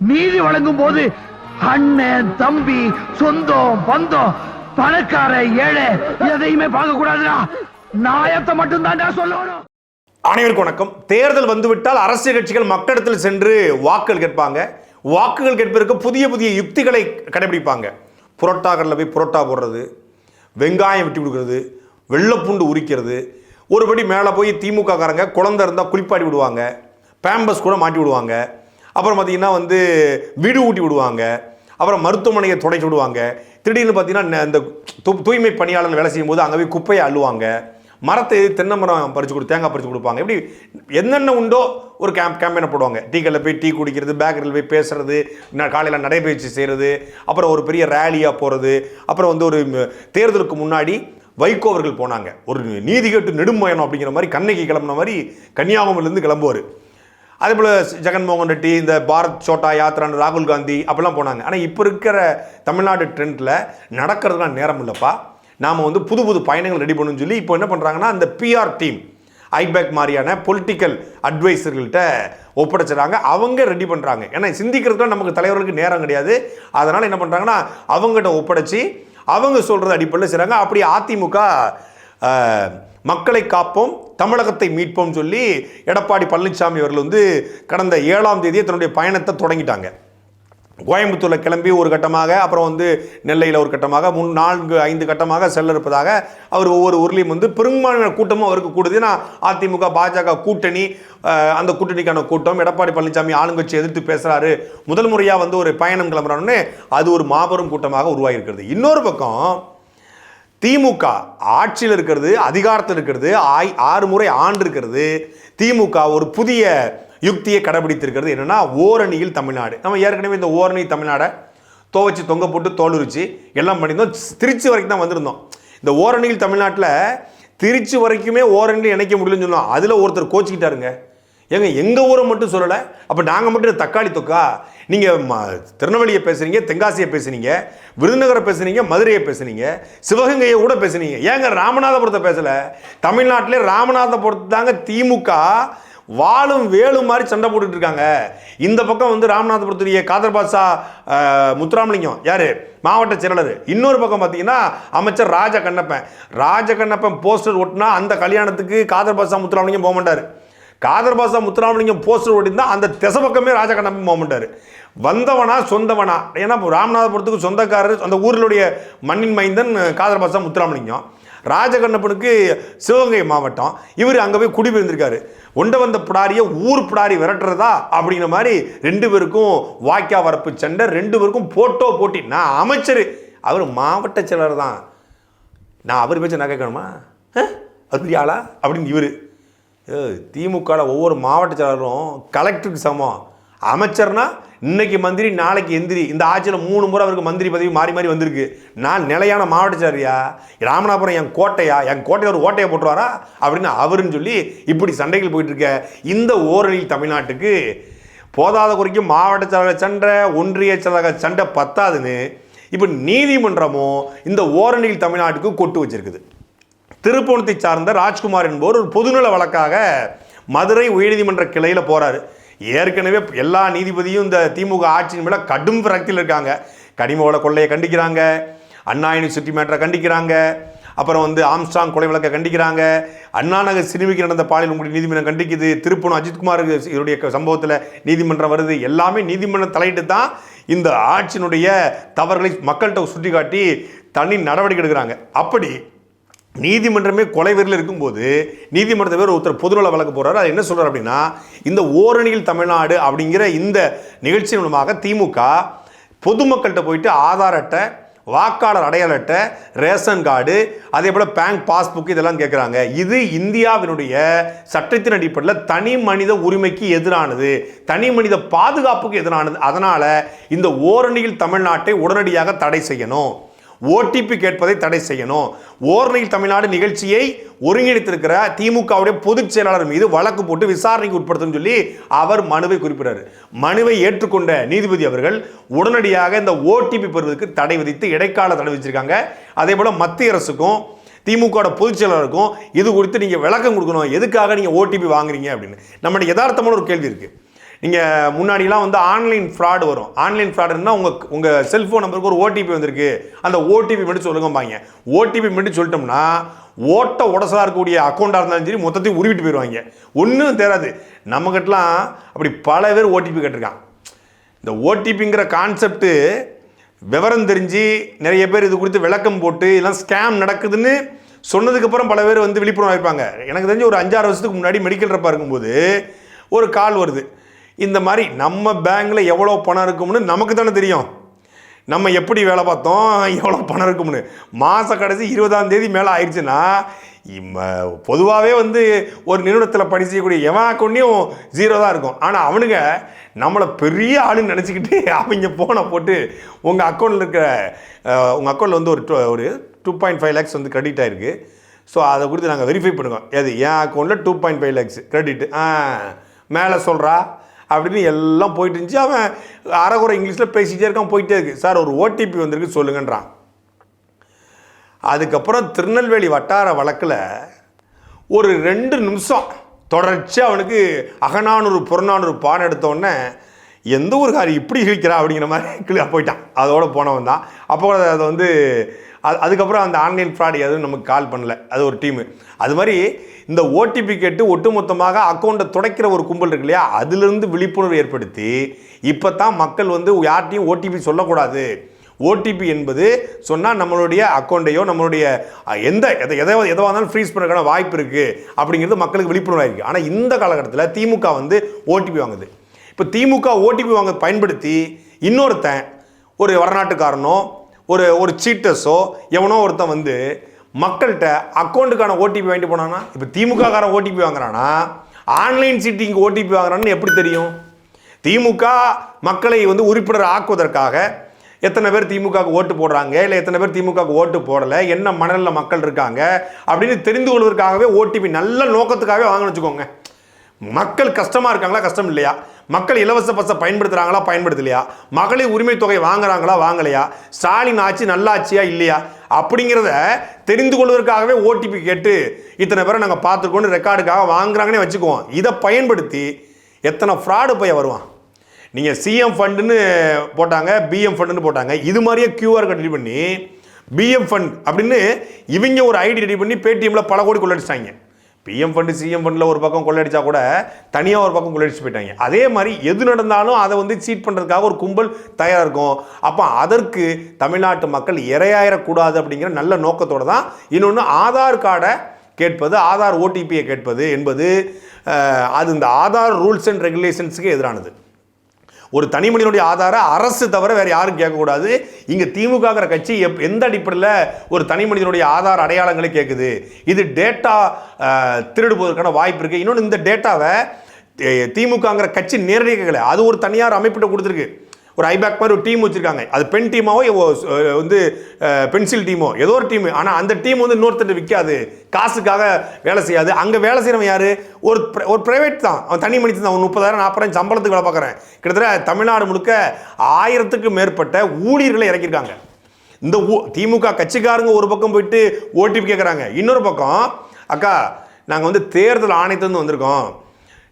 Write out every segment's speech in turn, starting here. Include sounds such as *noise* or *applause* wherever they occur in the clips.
நீதி வழங்கும் போது அண்ணன் தம்பி சொந்தம் பந்தம் பணக்கார ஏழை எதையுமே பார்க்க கூடாதுடா நாயத்தை மட்டும் தான் சொல்லணும். அனைவருக்கும் வணக்கம். தேர்தல் வந்துவிட்டால் அரசியல் கட்சிகள் மக்களிடத்தில் சென்று வாக்குகள் கேட்பாங்க. வாக்குகள் கேட்பதற்கு புதிய புதிய யுக்திகளை கடைபிடிப்பாங்க. புரோட்டா போய் புரோட்டா போடுறது வெங்காயம் வெட்டி கொடுக்கறது வெள்ளப்பூண்டு உரிக்கிறது. ஒருபடி மேலே போய் திமுக காரங்க குழந்தை இருந்தால் குளிப்பாட்டி விடுவாங்க. பேம்பஸ் கூட மாட்டி விடுவாங்க. அப்புறம் பார்த்தீங்கன்னா வந்து வீடு ஊட்டி விடுவாங்க. அப்புறம் மருத்துவமனையை துடைச்சி விடுவாங்க. திடீர்னு பார்த்தீங்கன்னா இந்த தூ- தூய்மை பணியாளர்கள் வேலை செய்யும்போது அங்கே போய் குப்பையை அள்ளுவாங்க. மரத்தை தென்னை மரம் பறிச்சு கொடு தேங்காய் பறிச்சு கொடுப்பாங்க. இப்படி என்னென்ன உண்டோ ஒரு கேம்ப் கேம்பெயினை போடுவாங்க. டீ கடையில் போய் டீ குடிக்கிறது பேக்கரியில் போய் பேசுறது ந- காலையில் நடைபயிற்சி செய்கிறது அப்புறம் ஒரு பெரிய ரேலியாக போகிறது அப்புறம் வந்து ஒரு தேர்தலுக்கு முன்னாடி வைகோ அவர்கள் போனாங்க. ஒரு நீதி கேட்டு நெடும்பயணம் அப்படிங்கிற மாதிரி கண்ணகி கிளம்புன மாதிரி கன்னியாகுமரிலேருந்து கிளம்புவார். அதே போல் ஜெகன்மோகன் ரெட்டி இந்த பாரத் சோட்டா யாத்ரான்னு ராகுல் காந்தி அப்படிலாம் போனாங்க. ஆனால் இப்போ இருக்கிற தமிழ்நாடு ட்ரெண்டில் நடக்கிறதுலாம் நேரம் இல்லைப்பா. நாம் வந்து புது புது பயணங்கள் ரெடி பண்ணணும்னு சொல்லி இப்போ என்ன பண்ணுறாங்கன்னா அந்த பிஆர் டீம் ஐபேக் மாதிரியான பொலிட்டிக்கல் அட்வைசர்கள்ட்ட ஒப்படைச்சிடறாங்க. அவங்க ரெடி பண்ணுறாங்க ஏன்னா சிந்திக்கிறதுக்கு நமக்கு தலைவர்களுக்கு நேரம் கிடையாது. அதனால் என்ன பண்ணுறாங்கன்னா அவங்ககிட்ட ஒப்படைச்சி அவங்க சொல்கிறது அடிப்படையில் செய்கிறாங்க அப்படி அதிமுக மக்களை காப்போம். தமிழகத்தை மீட்போம் சொல்லி எடப்பாடி பழனிசாமி அவர்கள் வந்து கடந்த ஏழாம் தேதியே தன்னுடைய பயணத்தை தொடங்கிட்டாங்க. கோயம்புத்தூரில் கிளம்பி ஒரு கட்டமாக அப்புறம் வந்து நெல்லையில் ஒரு கட்டமாக முன் நான்கு ஐந்து கட்டமாக செல்ல இருப்பதாக அவர் ஒவ்வொரு ஊர்லேயும் வந்து பெரும்பான்மையான கூட்டமும் அவருக்கு கூடுது. ஏன்னா அதிமுக பாஜக கூட்டணி அந்த கூட்டணிக்கான கூட்டம். எடப்பாடி பழனிசாமி ஆளுங்கட்சி எதிர்த்து பேசுகிறாரு முதல் முறையாக வந்து ஒரு பயணம் கிளம்புறாருன்னு அது ஒரு மாபெரும் கூட்டமாக உருவாகியிருக்கிறது. இன்னொரு பக்கம் திமுக ஆட்சியில் இருக்கிறது அதிகாரத்தில் இருக்கிறது ஆய் ஆறு முறை ஆண்டு இருக்கிறது. திமுக ஒரு புதிய யுக்தியை கடைபிடித்திருக்கிறது. என்னென்னா ஓரணியில் தமிழ்நாடு. நம்ம ஏற்கனவே இந்த ஓரணி தமிழ்நாடை துவச்சி தொங்க போட்டு தோலுரிச்சு. எல்லாம் பண்ணியிருந்தோம். திருச்சி வரைக்கும் தான் வந்திருந்தோம். இந்த ஓரணியில் தமிழ்நாட்டில் திருச்சி வரைக்குமே ஓரணியில் இணைக்க முடியலன்னு சொன்னோம் அதில் ஒருத்தர் கோச்சிக்கிட்டாருங்க. ஏங்க எங்கள் ஊரை மட்டும் சொல்லலை அப்போ நாங்கள் மட்டும் தக்காளி தொக்கா? நீங்கள் திருநெல்வேலியை பேசுனீங்க தென்காசியை பேசுனீங்க விருதுநகரை பேசுனீங்க மதுரையை பேசுனீங்க சிவகங்கையை கூட பேசுனீங்க. ஏங்க ராமநாதபுரத்தை பேசலை? தமிழ்நாட்டிலே ராமநாதபுரத்து தாங்க திமுக. வாழும் வேலும் மாதிரி சண்டை போட்டுட்டு இருக்காங்க. இந்த பக்கம் வந்து ராமநாதபுரத்துடைய காதர் பாஷா முத்துராமலிங்கம் யார்? மாவட்ட செயலாளர். இன்னொரு பக்கம் பார்த்தீங்கன்னா அமைச்சர் ராஜ கண்ணப்பன் ராஜ கண்ணப்பன் போஸ்டர் ஒட்டினா அந்த கல்யாணத்துக்கு காதர் பாஷா முத்துராமலிங்கம் போக மாட்டார். காதர் பாசா முத்துராமலிங்கம் போஸ்டர் ஓட்டிருந்தா அந்த திசை பக்கமே ராஜகண்ணப்பன் போக வந்தவனா சொந்தவனா? ஏன்னா இப்போ ராமநாதபுரத்துக்கு சொந்தக்காரர் அந்த ஊரிலுடைய மண்ணின் மைந்தன் காதர் பாசா முத்துராமலிங்கம். ராஜகண்ணப்பனுக்கு சிவகங்கை மாவட்டம். இவர் அங்கே போய் குடிபெயர்ந்திருக்காரு. ஒண்ட வந்த புடாரியை ஊர் புடாரி விரட்டுறதா? அப்படிங்கிற மாதிரி ரெண்டு பேருக்கும் வாய்க்கா வரப்பு சண்டை ரெண்டு பேருக்கும் போட்டோ போட்டி. நான் அமைச்சர். அவர் மாவட்ட செயலர் தான். நான் அவர் பேச்சு நான் கேட்கணுமா? அது பெரிய ஆளா? அப்படின்னு இவர் திமுகவில் ஒவ்வொரு மாவட்ட செயலரும் கலெக்டருக்கு சமம். அமைச்சர்னா இன்னைக்கு மந்திரி நாளைக்கு எந்திரி. இந்த ஆட்சியில் மூணு முறை அவருக்கு மந்திரி பதவி மாறி மாறி வந்திருக்கு. நான் நிலையான மாவட்ட ராமநாதபுரம் என் கோட்டையா? என் கோட்டையை ஒரு ஓட்டையை போட்டுருவாரா? அப்படின்னு அவருன்னு சொல்லி இப்படி சண்டைகள் போயிட்டுருக்க இந்த ஓரணியில் தமிழ்நாட்டுக்கு போதாத குறைக்கும் மாவட்ட செயலக சண்டை ஒன்றிய செயலக சண்டை பத்தாதுன்னு இப்போ நீதிமன்றமும் இந்த ஓரணியில் தமிழ்நாட்டுக்கு கொட்டு வச்சிருக்குது. திருப்பூணத்தை சார்ந்த ராஜ்குமார் என்பவர் ஒரு பொதுநல வழக்காக மதுரை உயர்நீதிமன்ற கிளையில் போகிறாரு ஏற்கனவே எல்லா நீதிபதியும் இந்த திமுக ஆட்சியின் மேலே கடும் விரக்தியில் இருக்காங்க. கனிமவள கொள்ளையை கண்டிக்கிறாங்க. அண்ணா யூனிவர்சிட்டி மேட்டரை கண்டிக்கிறாங்க. அப்புறம் வந்து ஆம்ஸ்டாங் கொலை வழக்கை கண்டிக்கிறாங்க. அண்ணா நகர் சிறுமிக்கு நடந்த பாலியல் உங்களுடைய நீதிமன்றம் கண்டிக்குது. திருப்பணம் அஜித்குமார் இவருடைய சம்பவத்தில் நீதிமன்றம் வருது. எல்லாமே நீதிமன்றம் தலையிட்டு தான் இந்த ஆட்சியினுடைய தவறுகளை மக்கள்கிட்ட சுட்டிக்காட்டி தனி நடவடிக்கை எடுக்கிறாங்க. அப்படி நீதிமன்றமே கொலை வெறியில் இருக்கும்போது நீதிமன்றத்தை பேர் ஒருத்தர் பொதுநல வழக்கு போகிறாரு அது என்ன சொல்கிறார் அப்படின்னா இந்த ஓரணியில் தமிழ்நாடு அப்படிங்கிற இந்த நிகழ்ச்சி மூலமாக திமுக பொதுமக்கள்கிட்ட போயிட்டு ஆதார் அட்டை வாக்காளர் அடையாள அட்டை ரேஷன் கார்டு அதே போல் பேங்க் பாஸ்புக் இதெல்லாம் கேட்குறாங்க இது இந்தியாவினுடைய சட்டத்தின் அடிப்படையில் தனி மனித உரிமைக்கு எதிரானது தனி மனித பாதுகாப்புக்கு எதிரானது. அதனால் இந்த ஓரணியில் தமிழ்நாட்டை உடனடியாக தடை செய்யணும். ஓடிபி கேட்பதை தடை செய்யணும். ஓரணியில் தமிழ்நாடு நிகழ்ச்சியை ஒருங்கிணைத்திருக்கிற திமுகவுடைய பொதுச் செயலாளர் மீது வழக்கு போட்டு விசாரணைக்கு உட்படுத்தும் சொல்லி அவர் மனுவை குறிப்பிட்டார் மனுவை ஏற்றுக்கொண்ட நீதிபதி அவர்கள் உடனடியாக இந்த ஓடிபி பெறுவதற்கு தடை விதித்து இடைக்கால தடை வச்சிருக்காங்க அதே போல மத்திய அரசுக்கும் திமுக பொதுச் செயலாளருக்கும் இது குறித்து நீங்கள் விளக்கம் கொடுக்கணும். எதுக்காக நீங்கள் ஓடிபி வாங்குறீங்க அப்படின்னு. நம்மளுடைய யதார்த்தமான ஒரு கேள்வி இருக்கு. நீங்கள் முன்னாடிலாம் வந்து ஆன்லைன் ஃப்ராடு வரும். ஆன்லைன் ஃப்ராடுன்னா உங்கள் உங்கள் செல்ஃபோன் நம்பருக்கு ஒரு ஓடிபி வந்திருக்கு. அந்த ஓடிபி மட்டும் சொல்லுங்கம்பாங்க. ஓடிபி மட்டும் சொல்லிட்டோம்னா ஓட்ட உடசலாக இருக்கக்கூடிய அக்கௌண்ட்டாக இருந்தாலும் சரி மொத்தத்தையும் உருவிட்டு போயிடுவாங்க ஒன்றும் தெரியாது நம்மக்கிட்டலாம் அப்படி பல பேர் ஓடிபி கேட்டிருக்கான் இந்த ஓடிபிங்கிற கான்செப்ட்டு விவரம் தெரிஞ்சு நிறைய பேர் இது குறித்து விளக்கம் போட்டு இதெல்லாம் ஸ்கேம் நடக்குதுன்னு சொன்னதுக்கப்புறம் பல பேர் வந்து விழிப்புணர்வு இருப்பாங்க எனக்கு தெரிஞ்சு ஒரு அஞ்சாறு வருஷத்துக்கு முன்னாடி மெடிக்கல் ரப்பாக இருக்கும்போது ஒரு கால் வருது. இந்த மாதிரி நம்ம பேங்கில் எவ்வளோ பணம் இருக்கும்னு நமக்கு தானே தெரியும். நம்ம எப்படி வேலை பார்த்தோம் எவ்வளோ பணம் இருக்கும்னு. மாத கடைசி இருபதாம் தேதி மேலே ஆயிடுச்சுன்னா பொதுவாகவே வந்து ஒரு நிறுவனத்தில் பணி செய்யக்கூடிய எவன் அக்கௌண்ட்டையும் ஜீரோ தான் இருக்கும். ஆனால் அவனுங்க நம்மளை பெரிய ஆளுன்னு நினச்சிக்கிட்டு *laughs* அவங்க ஃபோனை போட்டு உங்கள் அக்கௌண்ட்டில் இருக்கிற உங்கள் அக்கௌண்ட்டில் வந்து ஒரு டூ ஒரு டூ பாயிண்ட் ஃபைவ் லேக்ஸ் வந்து கிரெடிட் ஆகிருக்கு ஸோ அதை குறித்து நாங்கள் வெரிஃபை பண்ணுவோம் எது என் அக்கௌண்ட்டில் two point five lakhs credit ஆ மேலே சொல்கிறா அப்படின்னு எல்லாம் போயிட்டு இருந்துச்சு. அவன் அரைகுறை இங்கிலீஷில் பேசிகிட்டே இருக்கான் போயிட்டே இருக்கு. சார் ஒரு ஓடிபி வந்திருக்கு சொல்லுங்கன்றான். அதுக்கப்புறம் திருநெல்வேலி வட்டார வழக்கில் ஒரு ரெண்டு நிமிஷம் தொடர்ச்சி அவனுக்கு அகநானூறு புறநானூறு பாடம் எடுத்தோடனே எந்த ஒரு இப்படி இழிக்கிறா அப்படிங்கிற மாதிரி *laughs* கிளியாக போயிட்டான். அதோட போனவன் தான். அப்போ அதை வந்து அது அதுக்கப்புறம் அந்த ஆன்லைன் ஃப்ராட் எதுவும் நமக்கு கால் பண்ணல. அது ஒரு டீமு அது மாதிரி இந்த ஓடிபி கேட்டு ஒட்டுமொத்தமாக அக்கௌண்ட்டை துடைக்கிற ஒரு கும்பல் இருக்கு இல்லையா? அதுலேருந்து விழிப்புணர்வு ஏற்படுத்தி இப்போ தான் மக்கள் வந்து யார்ட்டையும் ஓடிபி சொல்லக்கூடாது. ஓடிபி என்பது சொன்னால் நம்மளுடைய அக்கௌண்ட்டையோ நம்மளுடைய எந்த எதை எதை எதுவாக இருந்தாலும் ஃப்ரீஸ் பண்ணுறதுக்கான வாய்ப்பு இருக்குது அப்படிங்கிறது மக்களுக்கு விழிப்புணர்வாக இருக்குது ஆனால் இந்த காலகட்டத்தில் திமுக வந்து ஓடிபி வாங்குது. இப்போ திமுக ஓடிபி வாங்க பயன்படுத்தி இன்னொருத்தன் ஒரு வடநாட்டுக்காரனோ ஒரு ஒரு சீட்டஸோ எவனோ ஒருத்தன் வந்து மக்கள்கிட்ட அக்கௌண்ட்டுக்கான ஓடிபி வாங்கிட்டு போனானா இப்போ திமுக காரன் ஓடிபி வாங்குறானா ஆன்லைன் சீட்டிங் ஓடிபி வாங்குறான்னு எப்படி தெரியும்? திமுக மக்களை வந்து உறுப்பினர் ஆக்குவதற்காக எத்தனை பேர் திமுகவுக்கு ஓட்டு போடுறாங்க இல்லை எத்தனை பேர் திமுகவுக்கு ஓட்டு போடலை என்ன மணலில் மக்கள் இருக்காங்க அப்படின்னு தெரிந்து கொள்வதற்காகவே ஓடிபி நல்ல நோக்கத்துக்காகவே வாங்கன்னு வச்சுக்கோங்க. மக்கள் கஷ்டமாக இருக்காங்களா கஷ்டம் இல்லையா? மக்கள் இலவச பஸ்ஸை பயன்படுத்துகிறாங்களா பயன்படுத்தலையா? மகளிர் உரிமை தொகை வாங்குறாங்களா வாங்கலையா? ஸ்டாலின் ஆட்சி நல்லாட்சியா இல்லையா? அப்படிங்கிறத தெரிந்து கொள்வதற்காகவே ஓடிபி கேட்டு இத்தனை பேரை நாங்கள் பார்த்துருக்கோன்னு ரெக்கார்டுக்காக வாங்குறாங்கன்னே வச்சுக்குவோம். இதை பயன்படுத்தி எத்தனை ஃப்ராடு போய் வருவான். நீங்கள் சிஎம் ஃபண்டுன்னு போட்டாங்க பிஎம் ஃபண்டுன்னு போட்டாங்க இது மாதிரியே கியூஆர் ரெடி பண்ணி பிஎம் ஃபண்ட் அப்படின்னு இவங்க ஒரு ஐடி ரெடி பண்ணி பேடிஎம்ல பல கோடி கொள்ளடிச்சிட்டாங்க பிஎம் ஃபண்டு சிஎம் ஃபண்டில் ஒரு பக்கம் கொள்ளடிச்சா கூட தனியாக ஒரு பக்கம் கொள்ளடிச்சு போயிட்டாங்க. அதே மாதிரி எது நடந்தாலும் அதை வந்து சீட் பண்ணுறதுக்காக ஒரு கும்பல் தயாராக இருக்கும். அப்போ அதற்கு தமிழ்நாட்டு மக்கள் இரையாயிடக்கூடாது அப்படிங்கிற நல்ல நோக்கத்தோடு தான் இன்னொன்று ஆதார் கார்டை கேட்பது ஆதார் ஓடிபியை கேட்பது என்பது அது இந்த ஆதார் ரூல்ஸ் அண்ட் ரெகுலேஷன்ஸுக்கு எதிரானது. ஒரு தனி மனிதனுடைய ஆதார அரசு தவிர வேறு யாரும் கேட்கக்கூடாது. இங்கே திமுகங்கிற கட்சி எப் எந்த அடிப்படையில் ஒரு தனி மனிதனுடைய ஆதார் அடையாளங்களை கேட்குது இது டேட்டா திருடுவதற்கான வாய்ப்பு இருக்குது இன்னொன்று இந்த டேட்டாவை திமுகங்கிற கட்சி நேரடியாக அது ஒரு தனியார் அமைப்பிட்ட கொடுத்துருக்கு. ஒரு ஐபேக் மாதிரி ஒரு டீம் வச்சுருக்காங்க. அது பென் டீமாவோ வந்து பென்சில் டீமோ ஏதோ ஒரு டீம் ஆனால் அந்த டீம் வந்து இன்னொருத்தர் விற்காது காசுக்காக வேலை செய்யாது. அங்கே வேலை செய்கிறவன் யார்? ஒரு ஒரு பிரைவேட் தான். அவன் தனி மனிதன் தான். முப்பதாயிரம் நாற்பதாயிரம் சம்பளத்துக்கு வேலை பார்க்குறேன். கிட்டத்தட்ட தமிழ்நாடு முழுக்க ஆயிரத்துக்கு மேற்பட்ட ஊழியர்களை இறக்கியிருக்காங்க. இந்த ஊ திமுக கட்சிக்காரங்க ஒரு பக்கம் போயிட்டு ஓடிபி கேட்குறாங்க இன்னொரு பக்கம் அக்கா நாங்கள் வந்து தேர்தல் ஆணையத்துலேருந்து வந்திருக்கோம்.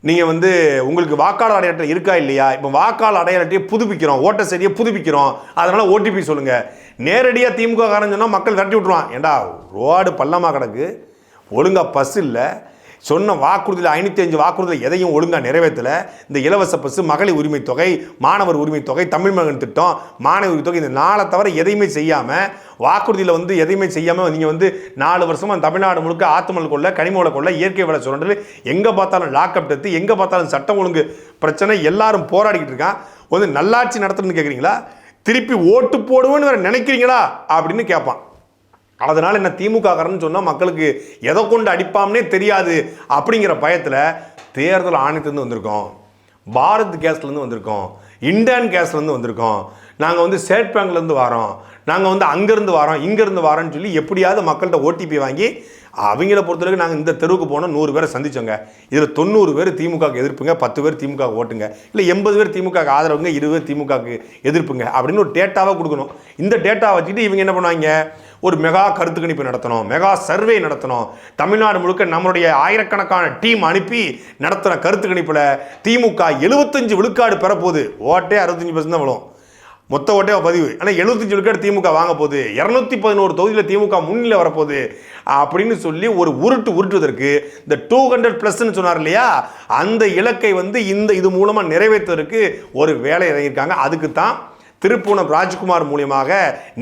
நீங்கள் வந்து உங்களுக்கு வாக்காளர் அடையாள இருக்கா இல்லையா? இப்போ வாக்காளர் அடையாளத்தையே புதுப்பிக்கிறோம் ஓட்டர் சரியை புதுப்பிக்கிறோம். அதனால் ஓடிபி சொல்லுங்கள் நேரடியாக திமுக காரன் சொன்னால் மக்கள் விரட்டி விட்ருவான் ஏண்டா ரோடு பள்ளமாக கிடக்கு? ஒழுங்காக பஸ் இல்லை. சொன்ன வாக்குறுதியில் ஐநூற்றி அஞ்சு வாக்குறுதியில் எதையும் ஒழுங்காக நிறைவேற்றலை. இந்த இலவச பஸ் மகளிர் உரிமை தொகை மாணவர் உரிமை தொகை தமிழ் மகன் திட்டம் மாணவர் உரிமை தொகை இந்த நாளை தவிர எதையுமே செய்யாமல் வாக்குறுதியில் வந்து எதையுமே செய்யாமல் நீங்கள் வந்து நாலு வருஷமாக தமிழ்நாடு முழுக்க ஆத்துமல் கொள்ள கனிமவள கொள்ள இயற்கை வள சுரண்டல் எங்கே பார்த்தாலும் லாக்அப் டெத்து எங்கே பார்த்தாலும் சட்டம் ஒழுங்கு பிரச்சனை எல்லாரும் போராடிக்கிட்டு இருக்கான். வந்து நல்லாட்சி நடத்துறதுன்னு கேட்குறீங்களா திருப்பி ஓட்டு போடுவேன்னு வேறு நினைக்கிறீங்களா? அப்படின்னு கேட்பான் அதனால் என்ன திமுககாரன்னு சொன்னால் மக்களுக்கு எதை கொண்டு அடிப்பாம்னே தெரியாது அப்படிங்கிற பயத்தில் தேர்தல் ஆணையத்துலேருந்து வந்திருக்கோம். பாரத் கேஸ்லேருந்து வந்திருக்கோம். இண்டியன் கேஸ்லேருந்து வந்திருக்கோம். நாங்கள் வந்து ஸ்டேட் பேங்க்லேருந்து வரோம். நாங்கள் வந்து அங்கேருந்து வரோம் இங்கேருந்து வரோன்னு சொல்லி எப்படியாவது மக்கள்கிட்ட ஓடிபி வாங்கி அவங்கள பொறுத்தவரைக்கும் நாங்கள் இந்த தெருவுக்கு போனோம் நூறு பேரை சந்திச்சோங்க. இதில் தொண்ணூறு பேர் திமுகவுக்கு எதிர்ப்புங்க பத்து பேர் திமுக ஓட்டுங்க. இல்லை எண்பது பேர் திமுக ஆதரவுங்க இருபது பேர் திமுகவுக்கு எதிர்ப்புங்க அப்படின்னு ஒரு டேட்டாவாக கொடுக்கணும். இந்த டேட்டாவை வச்சுட்டு இவங்க என்ன பண்ணுவாங்க? ஒரு மெகா கருத்து கணிப்பு நடத்தணும் மெகா சர்வே நடத்தணும். தமிழ்நாடு முழுக்க நம்மளுடைய ஆயிரக்கணக்கான டீம் அனுப்பி நடத்துகிற கருத்து கணிப்பில் திமுக எழுபத்தஞ்சு விழுக்காடு பெறப்போகுது. ஓட்டே அறுபத்தஞ்சு பர்சன்ட் தான் விழும். மொத்த ஓட்டே பதிவு. ஆனால் எழுபத்தஞ்சு விழுக்காடு திமுக வாங்க போகுது. இரநூத்தி பதினோரு தொகுதியில் திமுக முன்னிலை வரப்போகுது. அப்படின்னு சொல்லி ஒரு உருட்டு உருட்டுவதற்கு இந்த டூ ஹண்ட்ரட் ப்ளஸ்ன்னு சொன்னார் இல்லையா? அந்த இலக்கை வந்து இந்த இது மூலமாக நிறைவேற்றுவதற்கு ஒரு வேலை இறங்கியிருக்காங்க. அதுக்கு தான் திருப்பூனம் ராஜ்குமார் மூலியமாக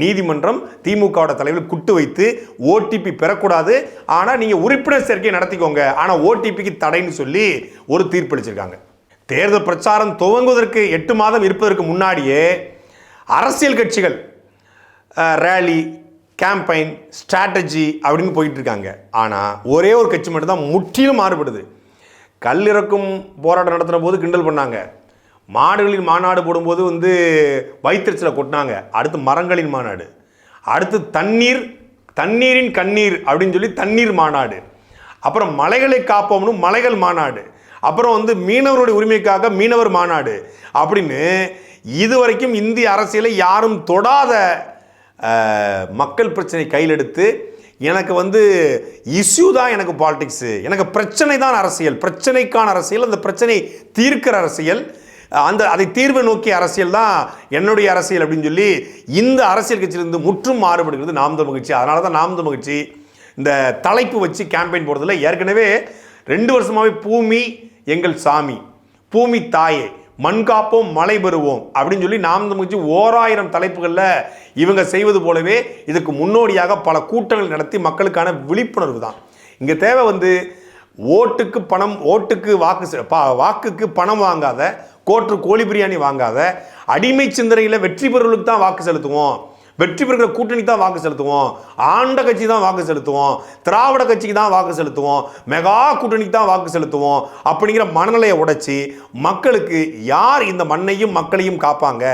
நீதிமன்றம் திமுகவோட தலைவர் குட்டு வைத்து ஓடிபி பெறக்கூடாது. ஆனால் நீங்கள் உறுப்பினர் சேர்க்கை நடத்திக்கோங்க. ஆனால் ஓடிபிக்கு தடைன்னு சொல்லி ஒரு தீர்ப்பளிச்சிருக்காங்க தேர்தல் பிரச்சாரம் துவங்குவதற்கு எட்டு மாதம் இருப்பதற்கு முன்னாடியே அரசியல் கட்சிகள் ரேலி கேம்பெயின் ஸ்ட்ராட்டஜி அப்படின்னு போயிட்டு இருக்காங்க. ஆனால் ஒரே ஒரு கட்சி மட்டும்தான் முற்றிலும் மாறுபடுது. கல்லிறக்கும் போராட்டம் நடத்தின போது கிண்டல் பண்ணாங்க. மாடுகளின் மாநாடு போடும்போது வந்து வயிற்றுச்சில் கொட்டினாங்க. அடுத்து மரங்களின் மாநாடு. அடுத்து தண்ணீர் தண்ணீரின் கண்ணீர் அப்படின்னு சொல்லி தண்ணீர் மாநாடு. அப்புறம் மலைகளை காப்போம்னு மலைகள் மாநாடு. அப்புறம் வந்து மீனவருடைய உரிமைக்காக மீனவர் மாநாடு அப்படின்னு இதுவரைக்கும் இந்திய அரசியலை யாரும் தொடாத மக்கள் பிரச்சனை கையில் எடுத்து எனக்கு வந்து இஷ்யூ தான் எனக்கு பாலிடிக்ஸு. எனக்கு பிரச்சனை தான் அரசியல். பிரச்சனைக்கான அரசியல். அந்த பிரச்சனை தீர்க்கிற அரசியல். அந்த அதை தீர்வை நோக்கிய அரசியல் தான் என்னுடைய அரசியல் அப்படின்னு சொல்லி இந்த அரசியல் கட்சியிலிருந்து முற்றும் மாறுபடுகிறது. நாம் தமிழ் கட்சி. அதனால தான் நாம் தமிழ் கட்சி இந்த தலைப்பு வச்சு கேம்பெயின் போடுறதுல ஏற்கனவே ரெண்டு வருஷமாகவே பூமி எங்கள் சாமி பூமி தாயே மண் காப்போம் மழை பெறுவோம் அப்படின்னு சொல்லி நாம் தமிழ்ச்சி ஓராயிரம் தலைப்புகளில் இவங்க செய்வது போலவே இதுக்கு முன்னோடியாக பல கூட்டங்கள் நடத்தி மக்களுக்கான விழிப்புணர்வு தான். இங்கே தேவை வந்து ஓட்டுக்கு பணம் ஓட்டுக்கு வாக்கு செ- பா- வாக்குக்கு பணம் வாங்காத கோற்று கோழி பிரியாணி வாங்காத அடிமை சிந்தனையில் வெற்றி பெறுவர்களுக்கு தான் வாக்கு செலுத்துவோம். வெற்றி பெறுகிற கூட்டணி தான் வாக்கு செலுத்துவோம். ஆண்ட கட்சி தான் வாக்கு செலுத்துவோம். திராவிட கட்சிக்கு தான் வாக்கு செலுத்துவோம். மெகா கூட்டணிக்கு தான் வாக்கு செலுத்துவோம். அப்படிங்கிற மனநிலையை உடைச்சி மக்களுக்கு யார் இந்த மண்ணையும் மக்களையும் காப்பாங்க?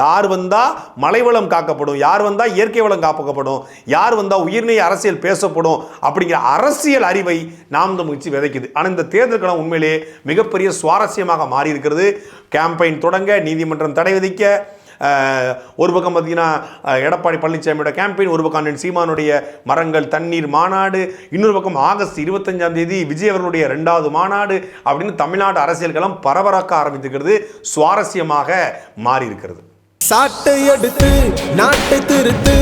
யார் வந்தால் மலைவளம் காக்கப்படும்? யார் வந்தால் இயற்கை வளம் காப்பாக்கப்படும் யார் வந்தால் உயிர்நிலை அரசியல் பேசப்படும்? அப்படிங்கிற அரசியல் அறிவை நாம் தமிழ்ச்சி விதைக்குது. ஆனால் இந்த தேர்தல் களம் உண்மையிலே மிகப்பெரிய சுவாரஸ்யமாக மாறி இருக்கிறது கேம்பெயின் தொடங்க நீதிமன்றம் தடை விதிக்க ஒரு பக்கம் பார்த்தீங்கன்னா எடப்பாடி பழனிசாமியோட கேம்பெயின் ஒரு பக்கம் அண்ணன் சீமானுடைய மரங்கள் தண்ணீர் மாநாடு இன்னொரு பக்கம் ஆகஸ்ட் இருபத்தஞ்சாம் தேதி விஜய் அவர்களுடைய ரெண்டாவது மாநாடு அப்படின்னு தமிழ்நாடு அரசியல் களம் பரபரக்க ஆரம்பித்திருக்கிறது சுவாரஸ்யமாக மாறி இருக்கிறது சாட்டை எடுத்து நாட்டை திருத்து